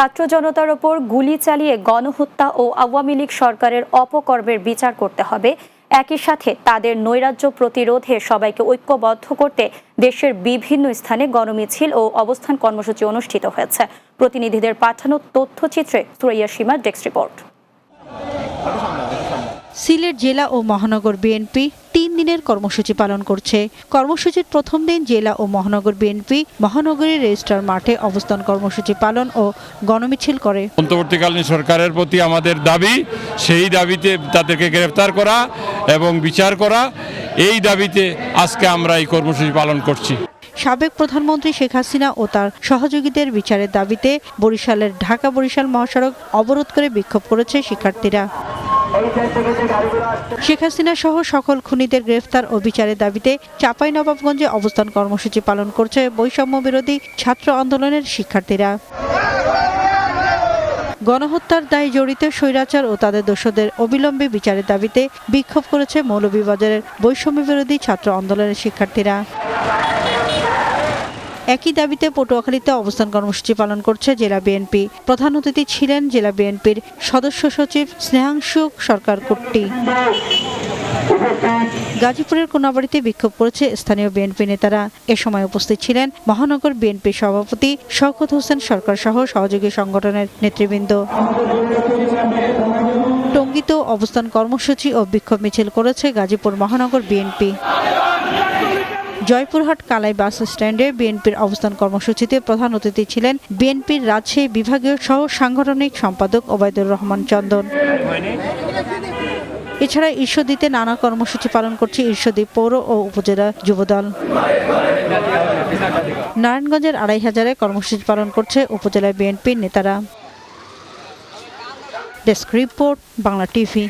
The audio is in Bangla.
ছাত্র জনতার ওপর গুলি চালিয়ে গণহত্যা ও আওয়ামী লীগ সরকারের অপকর্মের বিচার করতে হবে। একই সাথে তাদের নৈরাজ্য প্রতিরোধে সবাইকে ঐক্যবদ্ধ করতে দেশের বিভিন্ন স্থানে গণমিছিল ও অবস্থান কর্মসূচি অনুষ্ঠিত হয়েছে। প্রতিনিধিদের পাঠানো তথ্যচিত্রে সুরাইয়া সীমা ডেস্ক রিপোর্ট। সিলেট জেলা ও মহানগর বিএনপি দিনের কর্মসূচি পালন করছে। কর্মসূচির প্রথম দিন জেলা ও মহানগর বিএনপি মহানগরীর রেজিস্ট্রার মাঠে অবস্থান কর্মসূচি পালন ও গণমিছিল করে। অন্তর্বর্তীকালীন সরকারের প্রতি আমাদের দাবি সেই দাবিতে তাদেরকে গ্রেফতার করা এবং বিচার করা এই দাবিতে আজকে আমরা এই কর্মসূচি পালন করছি। সাবেক প্রধানমন্ত্রী শেখ হাসিনা ও তার সহযোগীদের বিচারের দাবিতে বরিশালের ঢাকা বরিশাল মহাসড়ক অবরোধ করে বিক্ষোভ করেছে শিক্ষার্থীরা। শেখ হাসিনা সহ সকল খুনিদের গ্রেফতার ও বিচারের দাবিতে চাপাই নবাবগঞ্জে অবস্থান কর্মসূচি পালন করছে বৈষম্য বিরোধী ছাত্র আন্দোলনের শিক্ষার্থীরা। গণহত্যার দায়ে জড়িত স্বৈরাচার ও তাদের দোষদের অবিলম্বে বিচারের দাবিতে বিক্ষোভ করেছে মৌলভীবাজারের বৈষম্য বিরোধী ছাত্র আন্দোলনের শিক্ষার্থীরা। একই দাবিতে পটুয়াখালীতে অবস্থান কর্মসূচি পালন করছে জেলা বিএনপি। প্রধান অতিথি ছিলেন জেলা বিএনপির সদস্য সচিব স্নেহাংশু সরকার কুট্টি। গাজীপুরের কোনাবাড়িতে বিক্ষোভ করেছে স্থানীয় বিএনপি নেতারা। এ সময় উপস্থিত ছিলেন মহানগর বিএনপি সভাপতি শওকত হোসেন সরকার সহ সহযোগী সংগঠনের নেতৃবৃন্দ। টঙ্গীতেও অবস্থান কর্মসূচি ও বিক্ষোভ মিছিল করেছে গাজীপুর মহানগর বিএনপি। জয়পুরহাট কালাই বাস স্ট্যান্ডে বিএনপির অবস্থান কর্মসূচিতে প্রধান অতিথি ছিলেন বিএনপির রাজশাহী বিভাগীয় সহ সাংগঠনিক সম্পাদক ওবায়দুর রহমান চন্দন। এছাড়া ঈশ্বরদীতে নানা কর্মসূচি পালন করছে ঈশ্বরদী পৌর ও উপজেলা যুবদল। নারায়ণগঞ্জের আড়াই হাজারে কর্মসূচি পালন করছে উপজেলা বিএনপির নেতারা। Desk report, Bangla TV.